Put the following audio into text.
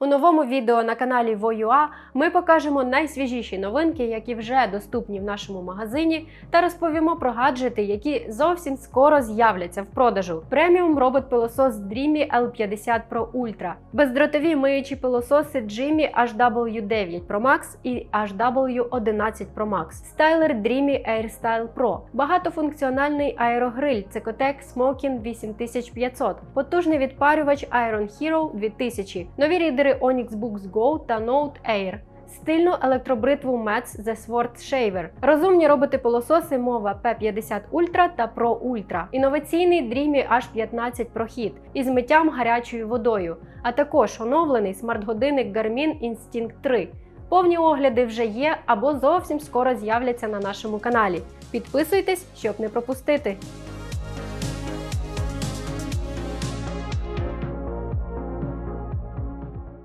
У новому відео на каналі Воюа ми покажемо найсвіжіші новинки, які вже доступні в нашому магазині, та розповімо про гаджети, які зовсім скоро з'являться в продажу. Преміум робот-пилосос Dreamy L50 Pro Ultra, бездротові миючі пилососи Jimmy HW9 Pro Max і HW11 Pro Max, стайлер Dreamy AirStyle Pro, багатофункціональний аерогриль Cecotec Smokin 8500, потужний відпарювач Iron Hero 2000, нові рідери Onyx Books Go та Note Air. Стильну електробритву Metz The Sword Shaver, розумні роботи-пилососи мова P50 Ultra та Pro Ultra, інноваційний Dreamy H15 прохід із миттям гарячою водою, а також оновлений смарт-годинник Garmin Instinct 3. Повні огляди вже є або зовсім скоро з'являться на нашому каналі. Підписуйтесь, щоб не пропустити.